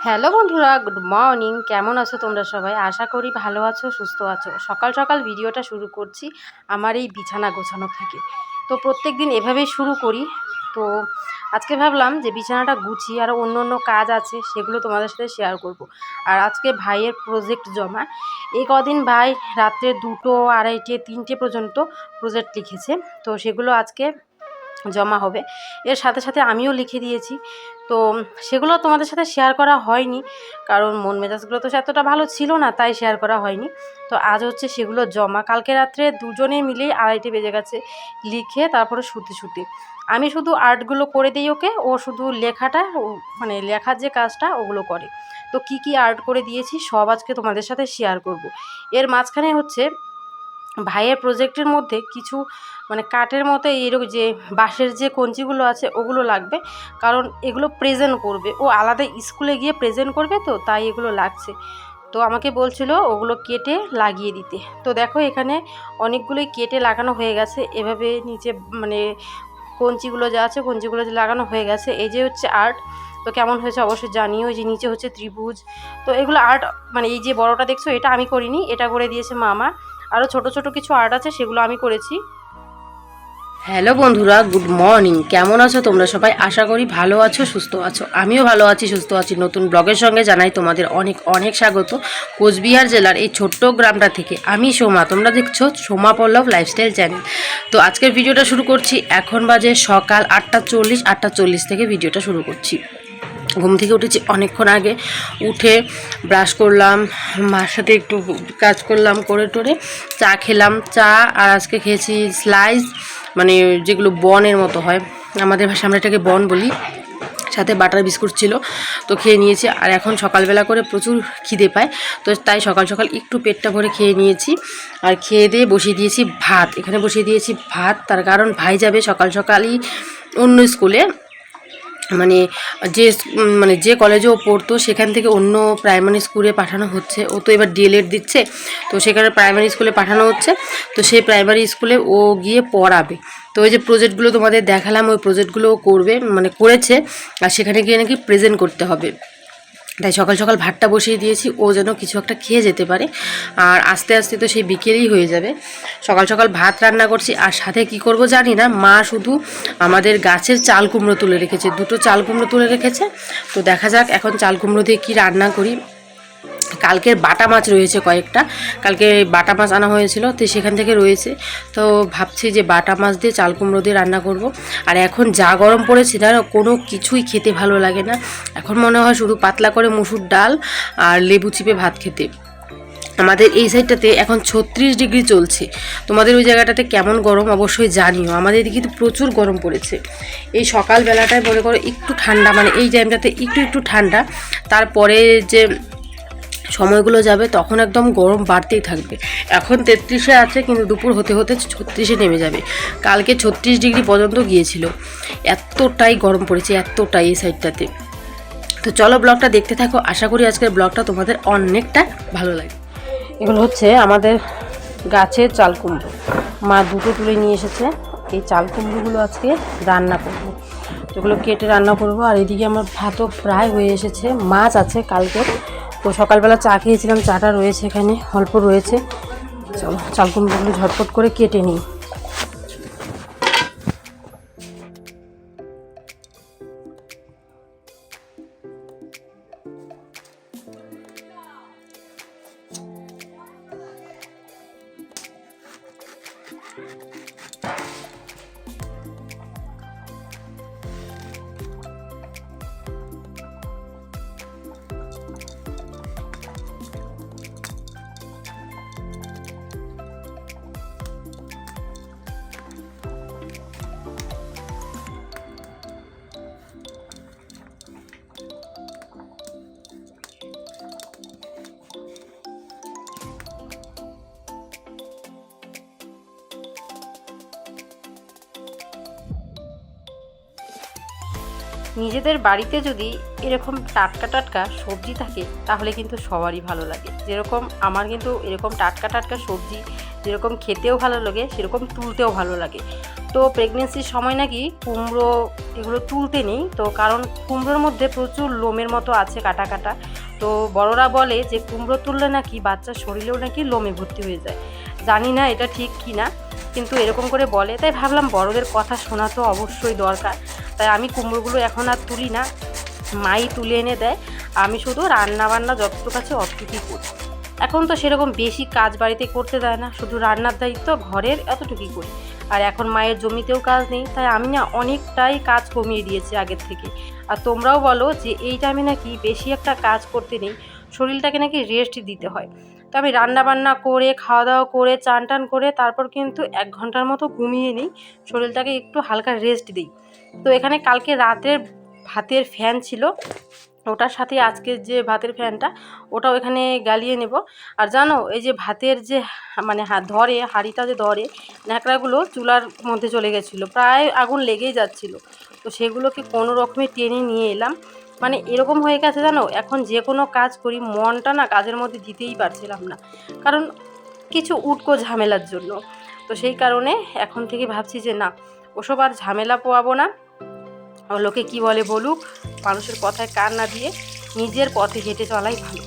Hello বন্ধুরা, good morning. কেমন আছো তোমরা সবাই? আশা করি ভালো আছো, সুস্থ আছো। সকাল সকাল ভিডিওটা শুরু করছি আমার এই বিছানা গোছানো থেকে। তো প্রত্যেক দিন এভাবেই শুরু করি। তো আজকে ভাবলাম যে বিছানাটা গুছিয়ে আরও অন্য অন্য কাজ আছে, সেগুলো তোমাদের সাথে শেয়ার করব। আর আজকে ভাইয়ের প্রজেক্ট জমা। এই কদিন ভাই রাত্রে দুটো আড়াইটে, তিনটে পর্যন্ত প্রজেক্ট লিখেছে। তো সেগুলো আজকে জমা হবে। এর সাথে সাথে আমিও লিখে দিয়েছি। তো সেগুলো তোমাদের সাথে শেয়ার করা হয়নি, কারণ মন মেজাজগুলো তো এতটা ভালো ছিল না, তাই শেয়ার করা হয়নি। তো আজ হচ্ছে সেগুলো জমা। কালকে রাত্রে দুজনে মিলেই আড়াইটে বেজে গেছে লিখে তারপরে শুতে শুতে। আমি শুধু আর্টগুলো করে দিই ওকে, ও শুধু লেখাটা মানে লেখার যে কাজটা ওগুলো করে। তো কি কি আর্ট করে দিয়েছি সব আজকে তোমাদের সাথে শেয়ার করব। এর মাঝখানে হচ্ছে ভাইয়ের প্রজেক্টের মধ্যে কিছু মানে কাঠের মতো এরকম যে বাঁশের যে কঞ্চিগুলো আছে, ওগুলো লাগবে। কারণ এগুলো প্রেজেন্ট করবে। ও আলাদা স্কুলে গিয়ে প্রেজেন্ট করবে তো, তাই এগুলো লাগছে। তো আমাকে বলছিল ওগুলো কেটে লাগিয়ে দিতে। তো দেখো এখানে অনেকগুলোই কেটে লাগানো হয়ে গেছে। এভাবে নিচে মানে কঞ্চিগুলো যা আছে, কঞ্চিগুলো যে লাগানো হয়ে গেছে। এই যে হচ্ছে আর্ট তো কেমন হয়েছে অবশ্যই জানিও। যে নিচে হচ্ছে ত্রিভুজ। তো এগুলো আর্ট মানে এই যে বড়টা দেখছ, এটা আমি করিনি। এটা করে দিয়েছে মামা। আরও ছোট ছোট কিছু আর্ট আছে, সেগুলো আমি করেছি। হ্যালো বন্ধুরা গুড মর্নিং কেমন আছো তোমরা সবাই? আশা করি ভালো আছো, সুস্থ আছো। আমিও ভালো আছি, সুস্থ আছি। নতুন ব্লগের সঙ্গে জানাই তোমাদের অনেক অনেক স্বাগত। কোচবিহার জেলার এই ছোট্ট গ্রামটা থেকে আমি সোমা। তোমরা দেখছ সোমা পল্লব লাইফস্টাইল চ্যানেল তো আজকের ভিডিওটা শুরু করছি। এখন বাজে সকাল আটটা চল্লিশ আটটা চল্লিশ থেকে ভিডিওটা শুরু করছি। ঘুম থেকে উঠেছি অনেকক্ষণ আগে। উঠে ব্রাশ করলাম, মার সাথে একটু কাজ করলাম, করে টোরে চা খেলাম। চা আর আজকে খেয়েছি স্লাইস মানে যেগুলো বনের মতো হয়। আমাদের ভাষা আমরা এটাকে বন বলি। সাথে বাটার বিস্কুট ছিল, তো খেয়ে নিয়েছি। আর এখন সকালবেলা করে প্রচুর খিদে পায়, তো তাই সকাল সকাল একটু পেটটা ভরে খেয়ে নিয়েছি। আর খেয়ে দিয়ে বসিয়ে দিয়েছি ভাত। এখানে বসিয়ে দিয়েছি ভাত। তার কারণ ভাই যাবে সকাল সকালই অন্য স্কুলে মানে যে মানে যে কলেজেও পড়তো, সেখান থেকে অন্য প্রাইমারি স্কুলে পাঠানো হচ্ছে। ও তো এবার ডিএলএড দিচ্ছে, তো সেখানে প্রাইমারি স্কুলে পাঠানো হচ্ছে। তো সেই প্রাইমারি স্কুলে ও গিয়ে পড়াবে। তো ওই যে প্রজেক্টগুলো তোমাদের দেখালাম, ওই প্রজেক্টগুলো করবে মানে করেছে। আর সেখানে গিয়ে নাকি প্রেজেন্ট করতে হবে। তাই সকাল সকাল ভাতটা বসিয়ে দিয়েছি, ও যেন কিছু একটা খেয়ে যেতে পারে। আর আস্তে আস্তে তো সেই বিকেলেই হয়ে যাবে। সকাল সকাল ভাত রান্না করছি, আর সাথে কি করব জানি না, মা শুধু আমাদের গাছের চাল কুমড়ো তুলে রেখেছে। দুটো চাল কুমড়ো তুলে রেখেছে। তো দেখা যাক এখন চাল কুমড়ো দিয়ে কী রান্না করি। কালকের বাটা মাছ রয়েছে কয়েকটা। কালকে বাটা মাছ আনা হয়েছিল, তো সেখান থেকে রয়েছে। তো ভাবছি যে বাটা মাছ দিয়ে চাল কুমড়ো দিয়ে রান্না করব। আর এখন যা গরম পড়েছে না, কোনো কিছুই খেতে ভালো লাগে না। এখন মনে হয় শুধু পাতলা করে মুসুর ডাল আর লেবু চিপে ভাত খেতে। আমাদের এই সাইডটাতে এখন ছত্রিশ ডিগ্রি চলছে। তোমাদের ওই জায়গাটাতে কেমন গরম অবশ্যই জানিও। আমাদের এদিকে তো প্রচুর গরম পড়েছে। এই সকালবেলাটায় মনে করো একটু ঠান্ডা মানে এই টাইমটাতে একটু একটু ঠান্ডা। তারপরে যে সময়গুলো যাবে, তখন একদম গরম বাড়তেই থাকবে। এখন তেত্রিশে আছে, কিন্তু দুপুর হতে হতে ছত্রিশে নেমে যাবে। কালকে ছত্রিশ ডিগ্রি পর্যন্ত গিয়েছিল। এতটাই গরম পড়েছে, এতটাই এই সাইডটাতে তো চলো ব্লগটা দেখতে থাকো। আশা করি আজকের ব্লগটা তোমাদের অনেকটা ভালো লাগে এগুলো হচ্ছে আমাদের গাছের চাল কুমড়ো। মা দুটো তুলে নিয়ে এসেছে। এই চাল কুমড়োগুলো আজকে রান্না করব। এগুলো কেটে রান্না করব। আর এদিকে আমার ভাতও প্রায় হয়ে এসেছে। মাছ আছে কালকে। তো সকালবেলা চা খেয়েছিলাম, চাটা রয়েছে এখানে, অল্প রয়েছে। চলো চাল কুমড়োগুলো ঝটপট করে কেটে নিই। নিজেদের বাড়িতে যদি এরকম টাটকা টাটকা সবজি থাকে, তাহলে কিন্তু সবারই ভালো লাগে। যেরকম আমার কিন্তু এরকম টাটকা টাটকা সবজি যেরকম খেতেও ভালো লাগে, সেরকম তুলতেও ভালো লাগে। তো প্রেগনেন্সির সময় নাকি কুমড়ো এগুলো তুলতে নেই, তো কারণ কুমড়োর মধ্যে প্রচুর লোমের মতো আছে কাটা কাটা। তো বড়রা বলে যে কুমড়ো তুললে নাকি বাচ্চার শরীরেও নাকি লোমে ভর্তি হয়ে যায়। জানি না এটা ঠিক কি না কিন্তু এরকম করে বলে। তাই ভাবলাম বড়দের কথা শোনা তো অবশ্যই দরকার। তাই আমি কুমড়োগুলো এখন আর তুলি না। মাই তুলে এনে দেয়। আমি শুধু রান্না বান্না যতটুকু আছে অতটুকুই করি। এখন তো সেরকম বেশি কাজ বাড়িতে করতে দেয় না। শুধু রান্নার দায়িত্ব ঘরের এতটুকুই করি। আর এখন মায়ের জমিতেও কাজ নেই। তাই আমি না অনেকটাই কাজ কমিয়ে দিয়েছি আগের থেকে। আর তোমরাও বলো যে এই টাইমে নাকি বেশি একটা কাজ করতে নেই। শরীরটাকে নাকি রেস্ট দিতে হয়। তো আমি রান্নাবান্না করে খাওয়া দাওয়া করে চান টান করে তারপর কিন্তু এক ঘণ্টার মতো ঘুমিয়ে নিই। শরীরটাকে একটু হালকা রেস্ট দিই। তো এখানে কালকে রাতের ভাতের ফ্যান ছিল। ওটার সাথে আজকের যে ভাতের ফ্যানটা, ওটাও এখানে গালিয়ে নেব। আর জানো, এই যে ভাতের যে মানে ধরে, হাঁড়িটা যে ধরে, ন্যাকড়াগুলো চুলার মধ্যে চলে গেছিল। প্রায় আগুন লেগেই যাচ্ছিল। তো সেগুলোকে কোনো রকমে টেনে নিয়ে এলাম। মানে এরকম হয়ে গেছে জানো, এখন যে কোনো কাজ করি, মনটা না কাজের মধ্যে দিতেই পারছিলাম না। কারণ কিছু উটকো ঝামেলার জন্য। তো সেই কারণে এখন থেকে ভাবছি যে না ওসব আর ঝামেলা পোয়াবো না। লোকে কি বলে বলুক, মানুষের কথায় কান না দিয়ে নিজের পথে হেঁটে চলাই ভালো।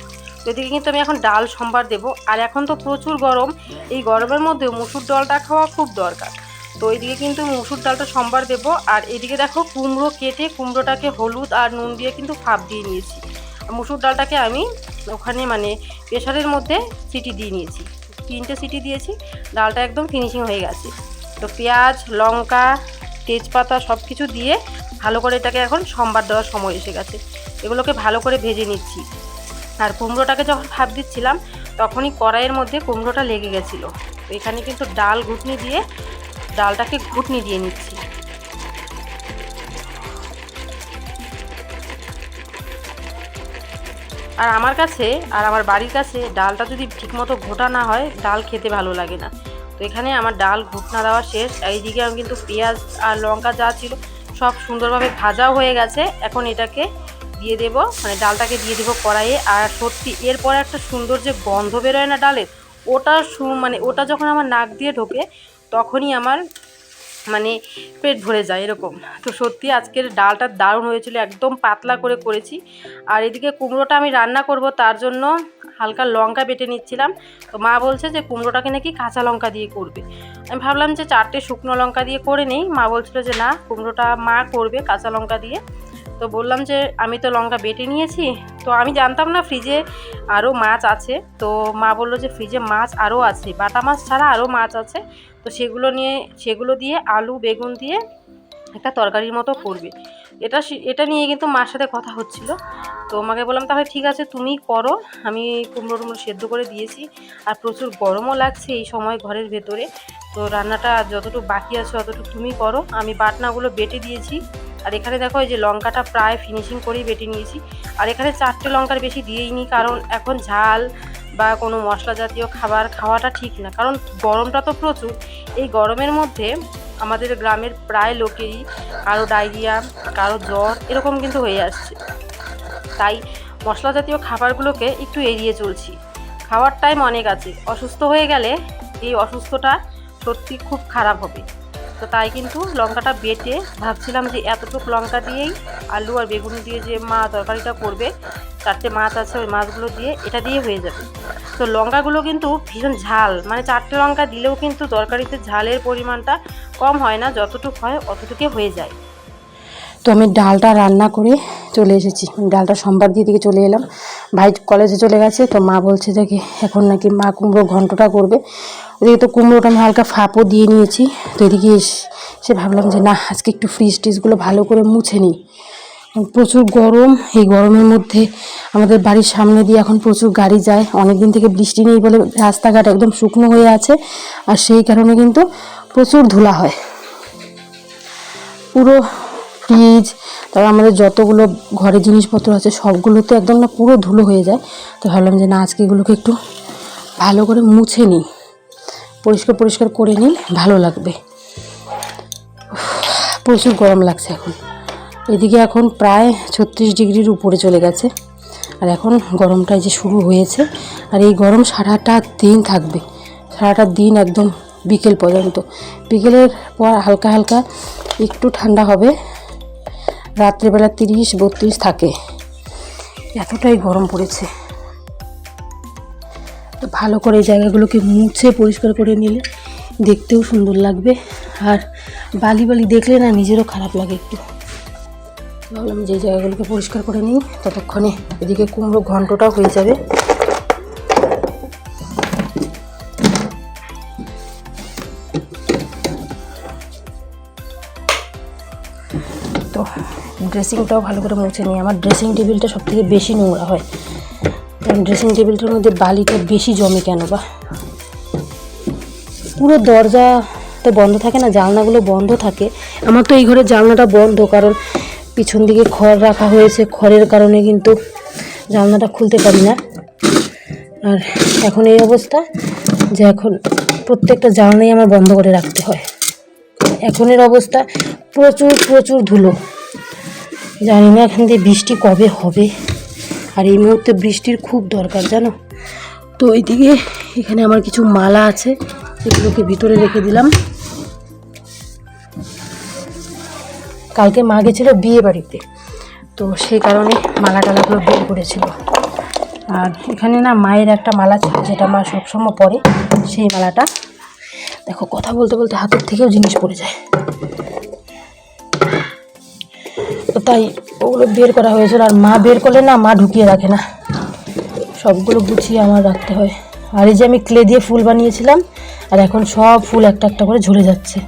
এদিকে কিন্তু আমি এখন ডাল, সম্বার দেবো। আর এখন তো প্রচুর গরম। এই গরমের মধ্যে মুসুর ডালটা খাওয়া খুব দরকার। তো এইদিকে কিন্তু মুসুর ডালটা, সম্বার দেবো। আর এদিকে দেখো কুমড়ো কেটে কুমড়োটাকে হলুদ আর নুন দিয়ে কিন্তু ফাপ দিয়ে নিয়েছি। মুসুর ডালটাকে আমি ওখানে মানে প্রেশারের মধ্যে সিটি দিয়ে নিয়েছি। তিনটে সিটি দিয়েছি। ডালটা একদম ফিনিশিং হয়ে গেছে। তো পেঁয়াজ, লঙ্কা, তেজপাতা সব কিছু দিয়ে ভালো করে এটাকে এখন সম্বার দেওয়ার সময় এসে গেছে। এগুলোকে ভালো করে ভেজে নিচ্ছি। আর কুমড়োটাকে যখন ভাপ দিচ্ছিলাম, তখনই কড়াইয়ের মধ্যে কুমড়োটা লেগে গেছিল। তো এখানে কিন্তু ডাল ঘুটনি দিয়ে, ডালটাকে ঘুটনি দিয়ে নিচ্ছি। আর আমার কাছে, আর আমার বাড়ির কাছে ডালটা যদি ঠিকমতো ঘোটা না হয়, ডাল খেতে ভালো লাগে না। তো এখানে আমার ডাল ঘুটনা দেওয়া শেষ। এইদিকে আমি কিন্তু পেঁয়াজ আর লঙ্কা যা ছিল সব সুন্দরভাবে ভাজাও হয়ে গেছে। এখন এটাকে দিয়ে দেব মানে ডালটাকে দিয়ে দেবো কড়াইয়ে। আর সত্যি, এরপরে একটা সুন্দর যে গন্ধ বেরোয় না ডালের, ওটা সু মানে ওটা যখন আমার নাক দিয়ে ঢোকে, তখনই আমার মানে পেট ভরে যায় এরকম। তো সত্যি আজকের ডালটা দারুণ হয়েছিল, একদম পাতলা করে করেছি। আর এদিকে কুমড়োটা আমি রান্না করব তার জন্য হালকা লঙ্কা বেটে নিচ্ছিলাম। তো মা বলছে যে কুমড়োটাকে নাকি কাঁচা লঙ্কা দিয়ে করবে। আমি ভাবলাম যে চারটে শুকনো লঙ্কা দিয়ে করে নেই। মা বলছিল যে না, কুমড়োটা মা করবে কাঁচা লঙ্কা দিয়ে। তো বললাম যে আমি তো লঙ্কা বেটে নিয়েছি। তো আমি জানতাম না ফ্রিজে আরও মাছ আছে। তো মা বলল যে ফ্রিজে মাছ আরও আছে। বাটা মাছ ছাড়া আরও মাছ আছে। তো সেগুলো নিয়ে, সেগুলো দিয়ে আলু, বেগুন দিয়ে একটা তরকারির মতো করবে। এটা এটা নিয়ে কিন্তু মার সাথে কথা হচ্ছিল। তো মাকে বললাম, তাহলে ঠিক আছে, তুমি করো। আমি কুমড়ো টুমড়ো সেদ্ধ করে দিয়েছি আর প্রচুর গরমও লাগছে এই সময় ঘরের ভেতরে। তো রান্নাটা যতটুকু বাকি আছে ততটুকু তুমি করো। আমি বাটনাগুলো বেটে দিয়েছি। আর এখানে দেখো, এই যে লঙ্কাটা প্রায় ফিনিশিং করেই বেটে নিয়েছি। আর এখানে চারটে লঙ্কার বেশি দিয়েই নি কারণ এখন ঝাল বা কোনো মশলা জাতীয় খাবার খাওয়াটা ঠিক না। কারণ গরমটা তো প্রচুর। এই গরমের মধ্যে আমাদের গ্রামের প্রায় লোকেরই কারও ডায়রিয়া, কারও জ্বর এরকম কিন্তু হয়ে আসছে। তাই মশলা জাতীয় খাবারগুলোকে একটু এড়িয়ে চলছি। খাওয়ার টাইম অনেক আছে। অসুস্থ হয়ে গেলে এই অসুস্থটা সত্যি খুব খারাপ হবে। তো তাই কিন্তু লঙ্কাটা বেটে ভাবছিলাম যে এতটুকু লঙ্কা দিয়েই আলু আর বেগুন দিয়ে যে মা তরকারিটা করবে, চারটে মাছ আছে ওই মাছগুলো দিয়ে এটা দিয়ে হয়ে যাবে। তো লঙ্কাগুলো কিন্তু ভীষণ ঝাল মানে চারটে লঙ্কা দিলেও কিন্তু তরকারিতে ঝালের পরিমাণটা কম হয় না, যতটুকু হয় অতটুকু হয়ে যায়। তো আমি ডালটা রান্না করে চলে এসেছি। ডালটা সোমবার দিয়ে দিকে চলে এলাম। ভাই কলেজে চলে গেছে, তো মা বলছে কি এখন নাকি মা কুমড়ো ঘন্টটা করবে। ওদিকে তো কুমড়োটা আমি হালকা ফাঁপও দিয়ে নিয়েছি। তো এদিকে সে ভাবলাম যে না, আজকে একটু ফ্রিজ টিজগুলো ভালো করে মুছে নিই। প্রচুর গরম, এই গরমের মধ্যে আমাদের বাড়ির সামনে দিয়ে এখন প্রচুর গাড়ি যায়। অনেক দিন থেকে বৃষ্টি নেই বলে রাস্তাঘাট একদম শুকনো হয়ে আছে। আর সেই কারণে কিন্তু প্রচুর ধুলা হয়। পুরো ফ্রিজ, তারপর আমাদের যতগুলো ঘরে জিনিসপত্র আছে সবগুলো তো একদম না পুরো ধুলো হয়ে যায়। তো ভাবলাম যে না, আজকে এগুলোকে একটু ভালো করে মুছে নিই। পরিষ্কার পরিষ্কার করে নিই, ভালো লাগবে। প্রচুর গরম লাগছে এখন। এদিকে এখন প্রায় ছত্রিশ ডিগ্রির উপরে চলে গেছে। আর এখন গরমটা যে শুরু হয়েছে। আর এই গরম সারাটা দিন থাকবে। সারাটা দিন একদম বিকেল পর্যন্ত। বিকেলের পর হালকা হালকা একটু ঠান্ডা হবে। রাত্রিবেলা তিরিশ, বত্রিশ থাকে। এতটাই গরম পড়েছে। তো ভালো করে এই জায়গাগুলোকে মুছে পরিষ্কার করে নিলে দেখতেও সুন্দর লাগবে। আর বালি বালি দেখলে না নিজেরও খারাপ লাগে একটু। ভাবলাম যে জায়গাগুলোকে পরিষ্কার করে নিই। ততক্ষণে এদিকে কুমড়ো ঘন্টটাও হয়ে যাবে। ড্রেসিংটাও ভালো করে মুছে নিই। আমার ড্রেসিং টেবিলটা সব থেকে বেশি নোংরা হয়। কারণ ড্রেসিং টেবিলটার মধ্যে বালিটা বেশি জমে কেন বা? পুরো দরজা তো বন্ধ থাকে না, জানলাগুলো বন্ধ থাকে। আমার তো এই ঘরের জানলাটা বন্ধ, কারণ পিছন দিকে খড় রাখা হয়েছে। খড়ের কারণে কিন্তু জানলাটা খুলতে পারি না। আর এখন এই অবস্থা যে এখন প্রত্যেকটা জানলাই আমার বন্ধ করে রাখতে হয়। এখনের অবস্থা প্রচুর প্রচুর ধুলো। জানি না এখান দিয়ে বৃষ্টি কবে হবে। আর এই মুহূর্তে বৃষ্টির খুব দরকার, জানো? তো এইদিকে এখানে আমার কিছু মালা আছে এগুলোকে ভিতরে রেখে দিলাম। কালকে মা গেছিল বিয়ে বাড়িতে, তো সেই কারণে মালা টালাগুলো বের করেছিল। আর এখানে না মায়ের একটা মালা ছিল, যেটা মা সবসময় পরে, সেই মালাটা। দেখো, কথা বলতে বলতে হাতের থেকেও জিনিস পড়ে যায়। তাই ওগুলো বের করা হয়েছিল। আর মা বের করলে না মা ঢুকিয়ে রাখে না। সবগুলো গুছিয়ে আমার রাখতে হয়। আর এই যে আমি ক্লে দিয়ে ফুল বানিয়েছিলাম, আর এখন সব ফুল একটা একটা করে ঝরে যাচ্ছে।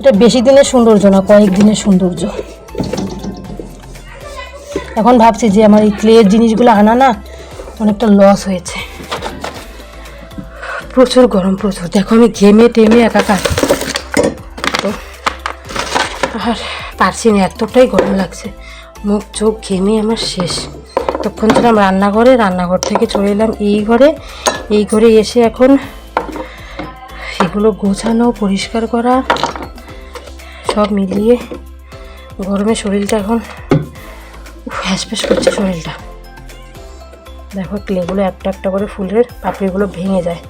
এটা বেশি দিনের সৌন্দর্য না, কয়েক দিনের সৌন্দর্য। এখন ভাবছি যে আমার এই ক্লের জিনিসগুলো আনা না অনেকটা লস হয়েছে। প্রচুর গরম, প্রচুর। দেখো আমি ঘেমে টেমে একাকার। তো, আর পারছি না, এতটাই গরম লাগছে। মুখ চোখ ঘেমে আমার শেষ। তখন ছিলাম রান্নাঘরে, রান্নাঘর থেকে চলে এলাম এই ঘরে। এই ঘরে এসে এখন এগুলো গোছানো, পরিষ্কার করা, সব মিলিয়ে গরমে শরীরটা এখন ফ্যাস করছে শরীরটা। দেখো, ক্লেগুলো একটা একটা করে ফুলের পাপড়িগুলো ভেঙে যায়।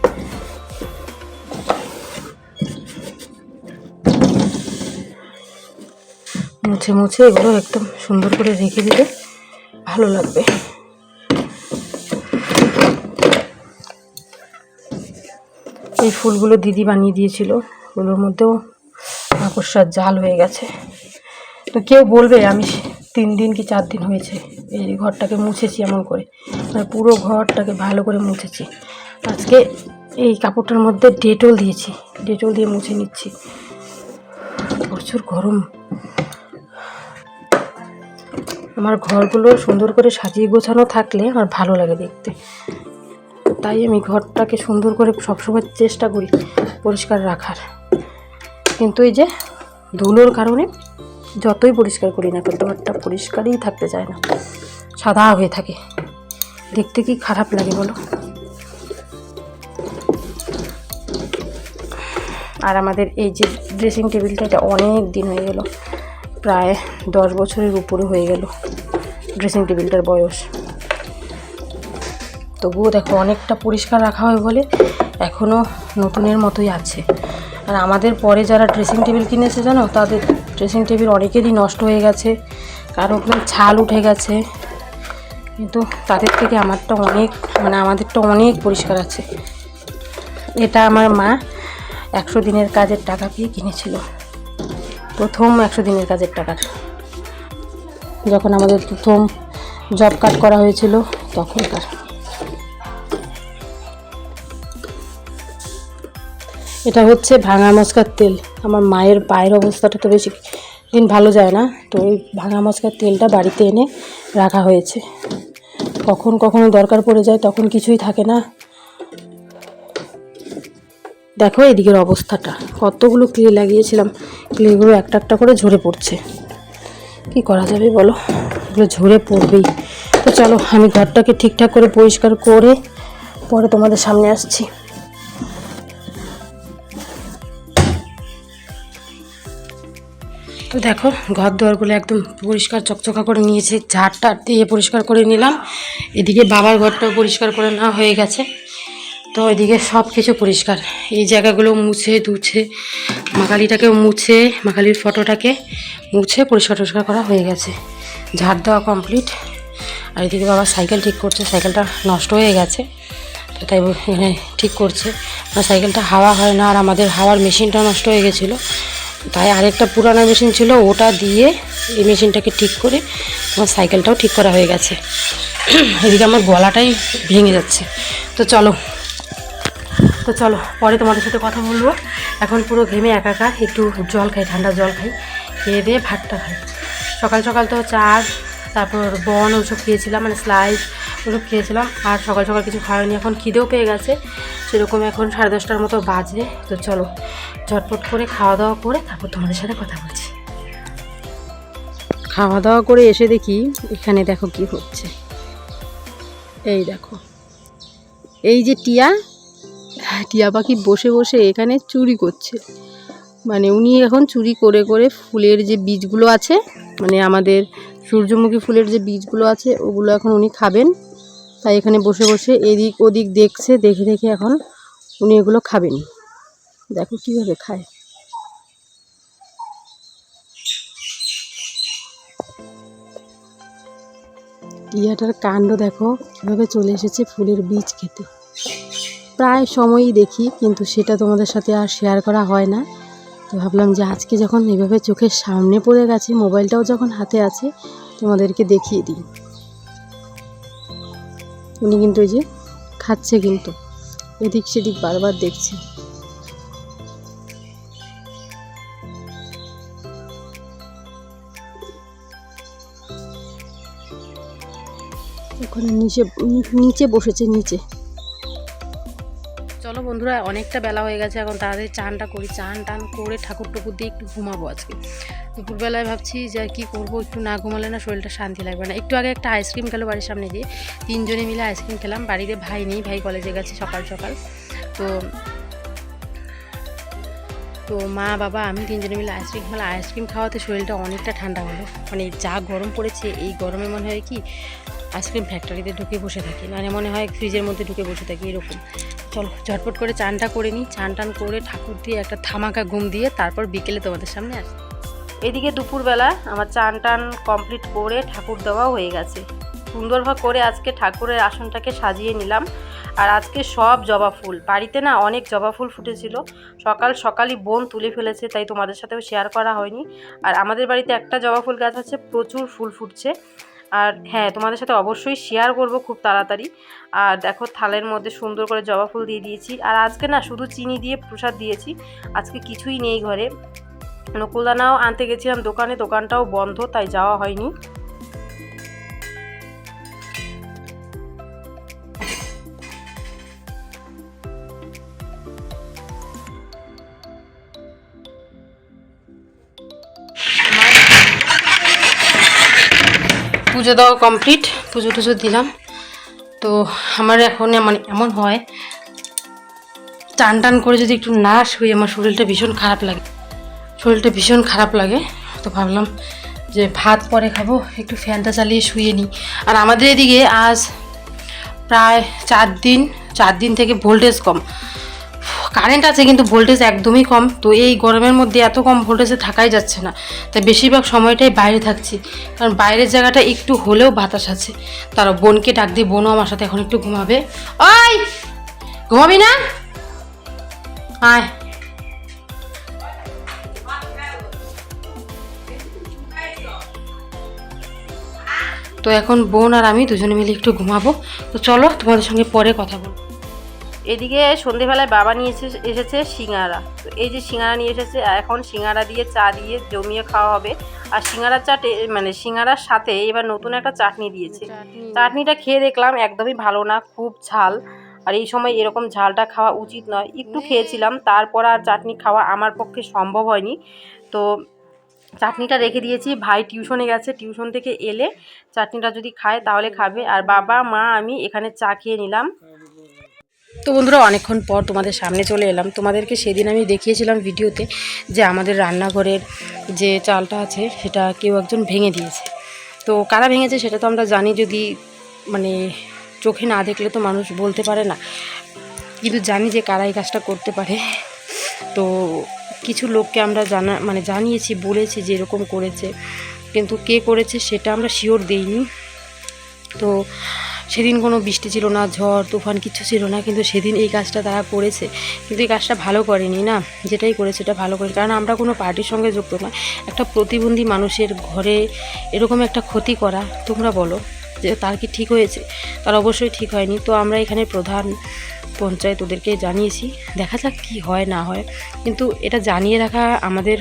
মুছে মুছে এগুলো একদম সুন্দর করে রেখে দিলে ভালো লাগবে। এই ফুলগুলো দিদি বানিয়ে দিয়েছিল, ওগুলোর মধ্যেও মাকড়সার জাল হয়ে গেছে। তো কেউ বলবে, আমি তিন দিন কি চার দিন হয়েছে? এই ঘরটাকে মুছেছি এমন করে। মানে পুরো ঘরটাকে ভালো করে মুছেছি। আজকে এই কাপড়টার মধ্যে ডেটল দিয়েছি, ডেটল দিয়ে মুছে নিচ্ছি। প্রচুর গরম। আমার ঘরগুলো সুন্দর করে সাজিয়ে গোছানো থাকলে আমার ভালো লাগে দেখতে। তাই আমি ঘরটাকে সুন্দর করে সবসময় চেষ্টা করি পরিষ্কার রাখার। কিন্তু এই যে ধুলোর কারণে যতই পরিষ্কার করি না কিন্তু ঘরটা পরিষ্কারই থাকতে চায় না। সাদা হয়ে থাকে। দেখতে কি খারাপ লাগে বলো? আর আমাদের এই যে ড্রেসিং টেবিলটা এটা অনেক দিন হয়ে গেল। প্রায় দশ বছরের উপরে হয়ে গেল ড্রেসিং টেবিলটার বয়স। তবুও দেখো অনেকটা পরিষ্কার রাখা হয় বলে এখনও নতুনের মতোই আছে। আর আমাদের পরে যারা ড্রেসিং টেবিল কিনেছে জানো, তাদের ড্রেসিং টেবিল অনেকেরই নষ্ট হয়ে গেছে, কারও ছাল উঠে গেছে। কিন্তু তাদের থেকে আমারটা অনেক মানে আমাদেরটা অনেক পরিষ্কার আছে। এটা আমার মা একশো দিনের কাজের টাকা দিয়ে কিনেছিল। প্রথম একশো দিনের কাজের টাকার যখন আমাদের প্রথম জব কার্ড করা হয়েছিল তখনকার এটা হচ্ছে ভাঙা মশকার তেল। আমার মায়ের পায়ের অবস্থাটা তো বেশি দিন ভালো যায় না, তো ওই ভাঙা মশকার তেলটা বাড়িতে এনে রাখা হয়েছে। কখন কখনো দরকার পড়ে যায়, তখন কিছুই থাকে না। দেখো এদিকের অবস্থাটা। কতগুলো ক্লে লাগিয়েছিলাম। ক্লেগুলো একটা একটা করে ঝরে পড়ছে। কি করা যাবে বলো? এগুলো ঝরে পড়বেই। তো চলো, আমি ঘরটাকে ঠিকঠাক করে পরিষ্কার করে পরে তোমাদের সামনে আসছি। তো দেখো ঘর দুয়ারগুলো একদম পরিষ্কার চকচকা করে নিয়েছি। ঝাড় টাড় দিয়ে পরিষ্কার করে নিলাম। এদিকে বাবার ঘরটাও পরিষ্কার করে নেওয়া হয়ে গেছে। তো ওইদিকে সব কিছু পরিষ্কার। এই জায়গাগুলো মুছে, ধুছে মাকালিটাকেও মুছে মাকালির ফটোটাকে মুছে পরিষ্কার টরিষ্কার করা হয়ে গেছে। ঝাড় দেওয়া কমপ্লিট আর এদিকে বাবা সাইকেল ঠিক করছে সাইকেলটা নষ্ট হয়ে গেছে। তো তাই এখানে ঠিক করছে। আর সাইকেলটা হাওয়া হয় না, আর আমাদের হাওয়ার মেশিনটা নষ্ট হয়ে গেছিল। তাই আরেকটা পুরানো মেশিন ছিল, ওটা দিয়ে এই মেশিনটাকে ঠিক করে আমার সাইকেলটাও ঠিক করা হয়ে গেছে। এদিকে আমার গলাটাই ভেঙে যাচ্ছে। তো চলো তো চলো, পরে তোমাদের সাথে কথা বলব। এখন পুরো ঘেমে একাকার, একটু জল খাই, ঠান্ডা জল খাই, খেয়ে দিয়ে ভাতটা খাই। সকাল সকাল তো চা তারপর বন, ওসব খেয়েছিলাম মানে স্লাইস ওসব খেয়েছিলাম, আর সকাল সকাল কিছু খাওয়ানি এখন খিদেও পেয়ে গেছে। সেরকম এখন সাড়ে দশটার মতো বাজে, তো চলো, ঝটপট করে খাওয়া দাওয়া করে তারপর তোমাদের সাথে কথা বলছি। খাওয়া দাওয়া করে এসে দেখি এখানে দেখো কি হচ্ছে। এই দেখো, এই যে টিয়া টিয়া পাখি বসে বসে এখানে চুরি করছে। মানে উনি এখন চুরি করে করে ফুলের যে বীজগুলো আছে মানে আমাদের সূর্যমুখী ফুলের যে বীজগুলো আছে, ওগুলো এখন উনি খাবেন। তাই এখানে বসে বসে এদিক ওদিক দেখছে, দেখে দেখে এখন উনি এগুলো খাবেন। দেখো কীভাবে খায়। টিয়াটার কাণ্ড দেখো, কীভাবে চলে এসেছে ফুলের বীজ খেতে। প্রায় সময়ই দেখি, কিন্তু সেটা তোমাদের সাথে আর শেয়ার করা হয় না। তো ভাবলাম যে আজকে যখন এভাবে চোখের সামনে পড়ে গেছে, মোবাইলটাও যখন হাতে আছে, তোমাদেরকে দেখিয়ে দিই। উনি কিন্তু ওই যে খাচ্ছে কিন্তু। এদিক সেদিক বারবার দেখছে। ওখানে নিচে নিচে বসেছে, নিচে। চলো বন্ধুরা, অনেকটা বেলা হয়ে গেছে, এখন তাদের চানটা করি, চান টান করে ঠাকুর টুকুর দিয়ে একটু ঘুমাবো আজকে। দুপুরবেলায় ভাবছি যে কি করব, একটু না ঘুমালে না শরীরটা শান্তি লাগবে না। একটু আগে একটা আইসক্রিম খেলো বাড়ির সামনে দিয়ে তিনজনে মিলে আইসক্রিম খেলাম। বাড়িতে ভাই নেই, ভাই কলেজে গেছে সকাল সকাল। তো তো মা, বাবা, আমি তিনজনে মিলে আইসক্রিম খেলাম। আইসক্রিম খাওয়াতে শরীরটা অনেকটা ঠান্ডা হলো। মানে যা গরম পড়েছে, এই গরমে মনে হয় কি আইসক্রিম ফ্যাক্টরিতে ঢুকে বসে থাকি। মানে মনে হয় ফ্রিজের মধ্যে ঢুকে বসে থাকি, এরকম। চলো, ঝটপট করে চানটা করে নিই। চান টান করে ঠাকুর দিয়ে একটা থামাকা ঘুম দিয়ে তারপর বিকেলে তোমাদের সামনে আসি। এদিকে দুপুরবেলা আমার চান টান কমপ্লিট করে ঠাকুর দেওয়া হয়ে গেছে। সুন্দরভাবে করে আজকে ঠাকুরের আসনটাকে সাজিয়ে নিলাম। আর আজকে সব জবা ফুল। বাড়িতে না অনেক জবা ফুল ফুটেছিল। সকাল সকালই বোন তুলে ফেলেছে, তাই তোমাদের সাথেও শেয়ার করা হয়নি। আর আমাদের বাড়িতে একটা জবা ফুল গাছ আছে, প্রচুর ফুল ফুটছে। আর হ্যাঁ তোমাদের সাথে অবশ্যই শেয়ার করব খুব তাড়াতাড়ি। আর দেখো থালের মধ্যে সুন্দর করে জবা ফুল দিয়ে দিয়েছি। আর আজকে না শুধু চিনি দিয়ে প্রসাদ দিয়েছি। আজকে কিছুই নেই ঘরে। নকুলদানাও আনতে গেছিলাম দোকানে দোকানটাও বন্ধ তাই যাওয়া হয়নি। পুজো দেওয়া কমপ্লিট পুজো টুজো দিলাম। তো আমার এখন মানে এমন হয়, টান টান করে যদি একটু না শুই, আমার শরীরটা ভীষণ খারাপ লাগে। শরীরটা ভীষণ খারাপ লাগে। তো ভাবলাম যে ভাত পরে খাব, একটু ফ্যানটা চালিয়ে শুয়ে নিই। আর আমাদের এদিকে আজ প্রায় চার দিন চার দিন থেকে ভোল্টেজ কম। কারেন্ট আছে কিন্তু ভোল্টেজ একদমই কম। তো এই গরমের মধ্যে এত কম ভোল্টেজে থাকাই যাচ্ছে না। তাই বেশিরভাগ সময়টাই বাইরে থাকছি। কারণ বাইরের জায়গাটা একটু হলেও বাতাস আছে। তারা বোনকে ডাক দিয়ে বোনও আমার সাথে এখন একটু ঘুমাবে। ওই! ঘুমাবি না? আয়। তো এখন বোন আর আমি দুজনে মিলে একটু ঘুমাবো। তো চলো তোমাদের সঙ্গে পরে কথা বলব। এদিকে সন্ধেবেলায় বাবা নিয়ে এসে- এসেছে সিঙ্গারা। তো এই যে সিঙ্গারা নিয়ে এসেছে এখন সিঙ্গারা দিয়ে চা দিয়ে জমিয়ে খাওয়া হবে। আর সিঙ্গারা চাটে মানে সিঙ্গারার সাথে এবার নতুন একটা চাটনি দিয়েছে। চাটনিটা খেয়ে দেখলাম একদমই ভালো না খুব ঝাল। আর এই সময় এরকম ঝালটা খাওয়া উচিত নয়। একটু খেয়েছিলাম তারপর আর চাটনি খাওয়া আমার পক্ষে সম্ভব হয়নি। তো চাটনিটা রেখে দিয়েছি ভাই টিউশনে গেছে টিউশন থেকে এলে চাটনিটা যদি খায় তাহলে খাবে। আর বাবা মা আমি এখানে চা খেয়ে নিলাম। তো বন্ধুরা, অনেকক্ষণ পর তোমাদের সামনে চলে এলাম। তোমাদেরকে সেদিন আমি দেখিয়েছিলাম ভিডিওতে যে আমাদের রান্নাঘরের যে চালটা আছে, সেটা কেউ একজন ভেঙে দিয়েছে। তো কারা ভেঙেছে সেটা তো আমরা জানি, যদি মানে চোখে না দেখলে তো মানুষ বলতে পারে না। কিন্তু জানি যে কারা এই কাজটা করতে পারে। তো কিছু লোককে আমরা জানা মানে জানিয়েছি, বলেছি যে এরকম করেছে। কিন্তু কে করেছে সেটা আমরা শিওর দেইনি। তো সেদিন কোনো বৃষ্টি ছিল না, ঝড়, তুফান কিছু ছিল না, কিন্তু সেদিন এই কাজটা তারা করেছে। কিন্তু এই কাজটা ভালো করেনি না? যেটাই করেছে এটা ভালো করেনি। কারণ আমরা কোনো পার্টির সঙ্গে যুক্ত না। একটা প্রতিবন্ধী মানুষের ঘরে এরকম একটা ক্ষতি করা, তোমরা বলো যে তার কি ঠিক হয়েছে? তার অবশ্যই ঠিক হয়নি। তো আমরা এখানে প্রধান পঞ্চায়েত ওদেরকে জানিয়েছি, দেখা যাক কী হয়, না হয়। কিন্তু এটা জানিয়ে রাখা আমাদের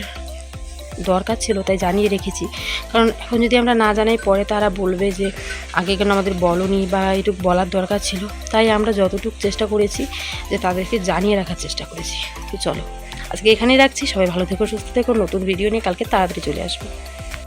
দরকার ছিল, তাই জানিয়ে রেখেছি। কারণ এখন যদি আমরা না জানাই, পরে তারা বলবে যে, আগে কেন আমাদের বলনি? বা এটুকু বলার দরকার ছিল। তাই আমরা যতটুকু চেষ্টা করেছি যে তাদেরকে জানিয়ে রাখার চেষ্টা করেছি। তো চলো, আজকে এখানেই রাখছি। সবাই ভালো থেকো, সুস্থ থেকো। নতুন ভিডিও নিয়ে কালকে তাড়াতাড়ি চলে আসব।